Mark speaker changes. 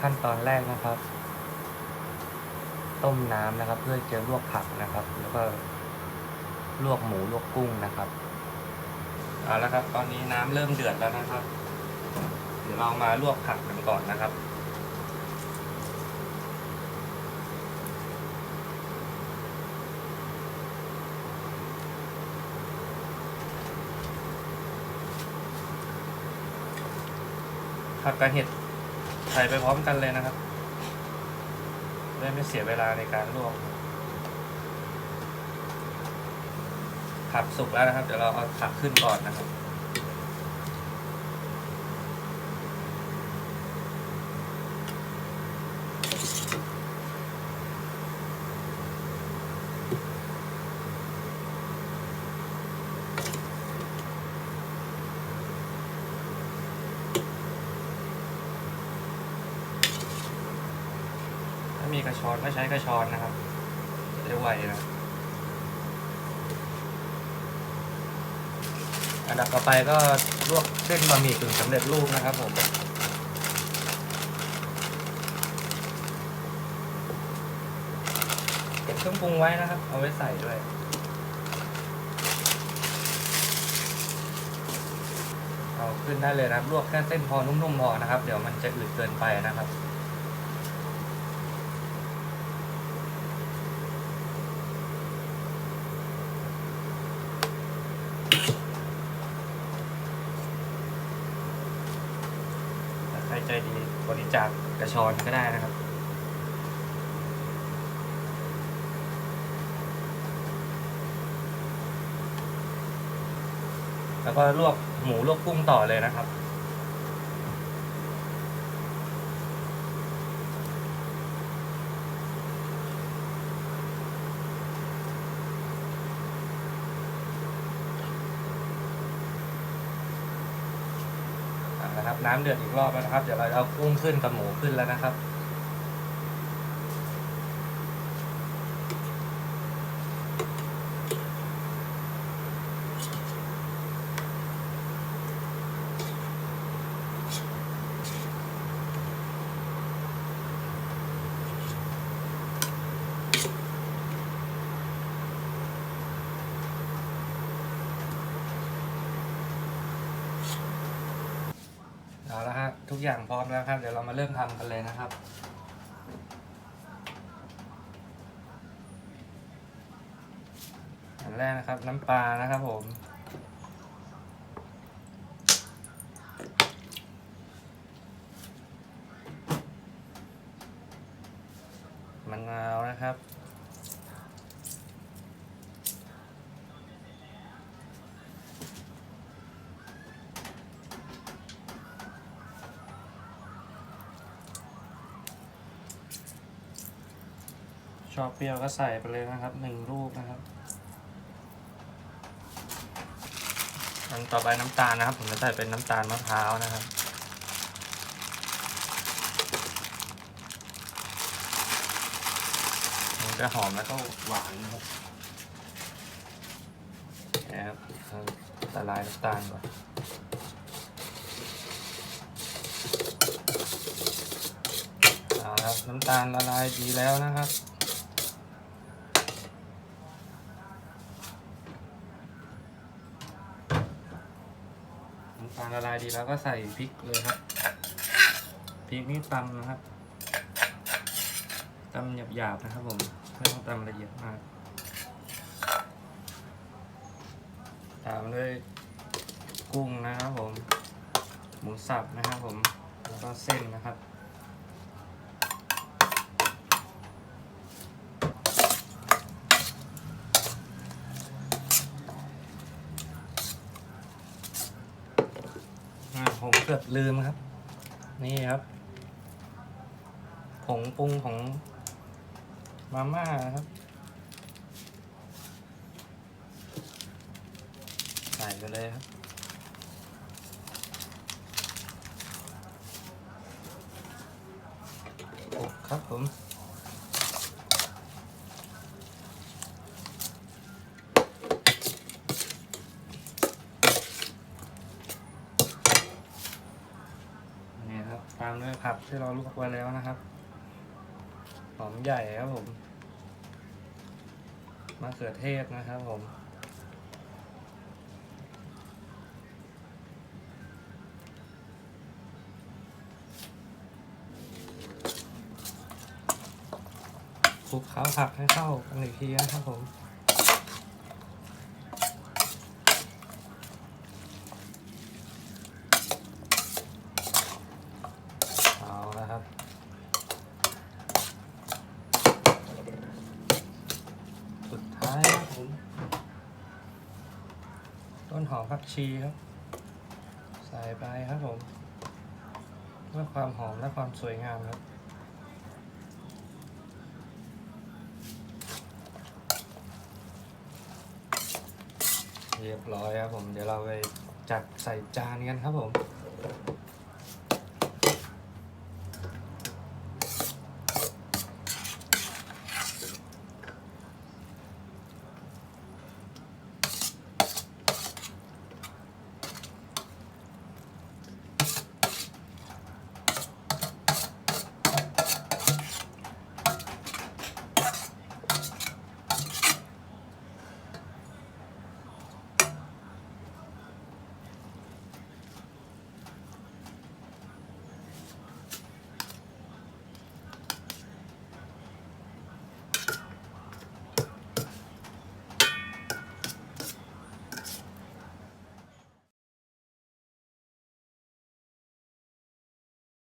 Speaker 1: ขั้นตอนแรกนะครับ ต้มน้ำนะครับ เพื่อจะลวกผักนะครับ แล้วก็ลวกหมูลวกกุ้งนะครับเอาละครับ ตอนนี้น้ำเริ่มเดือดแล้วนะครับ เดี๋ยวเรามาลวกผักกันก่อนนะครับผักกับเห็ด ส่ไปพร้อมกันเลยนะครับได้ไม่เสียเวลาในการลวกผักสุกแล้วนะครับ เดี๋ยวเราเอาผักขึ้นก่อนนะครับ มีกระชอนก็ใช้กระชอนนะครับจะได้ไวนะอันดับต่อไปก็ลวกเส้นบะหมี่กึ่งสำเร็จรูปนะครับผมเก็บเครื่องปรุงไว้นะครับ เอาไว้ใส่ด้วยเอาขึ้นได้เลยนะครับ ลวกแค่เส้นพอนุ่มๆพอนะครับ เดี๋ยวมันจะอืดเกินไปนะครับ รใจดีบริจาคกระชอนก็ได้นะครับ แล้วก็ลวกหมูลวกกุ้งต่อเลยนะครับ อ่านะครับน้ำเดือดอีกรอบแล้วนะครับ เดี๋ยวเราเอากุ้งขึ้นกับหมูขึ้นแล้วนะครับ เอาละฮะทุกอย่างพร้อมแล้วครับ เดี๋ยวเรามาเริ่มทำกันเลยนะครับอันแรกนะครับ น้ำปลานะครับผมมะนาวนะครับ อบเปรี้ยวก็ใส่ไปเลยนะครับหนึ่งลูกนะครับ อันต่อไปน้ำตาลนะครับ ผมจะใส่เป็นน้ำตาลมะพร้าวนะครับมันจะหอมแล้วก็หวานนะครับนะครับละลายน้ำตาลก่อนเอาละน้ำตาลละลายดีแล้วนะครับ น้ำตา ลละลายดีแล้วก็ใส่พริกเลยครับพริกนี่ตำนะครับตำหยาบๆนะครับผมไม่ต้องตำละเอียดมากตามด้วยกุ้งนะครับผม หมูสับนะครับผม แล้วก็เส้นนะครับ ผมเกือบลืมครับ นี่ครับผงปรุงของมาม่าครับ ใส่ไปเลยครับโอ้ครับผม นี่ครับตามด้วย ผัก ที่เราลวกไว้แล้วนะครับ หอมใหญ่ครับผมมะเขือเทศนะครับผม คลุกเคล้าผักให้เข้ากันอีกทีนะครับผม เอาละครับ สุดท้ายครับผม ต้นห อมผักชีครับ ใส่ไปครับผมเพื่อความหอมและความสวยงามครับเรียบร้อยครับผม เดี๋ยวเราไปจัดใส่จานกันครับผม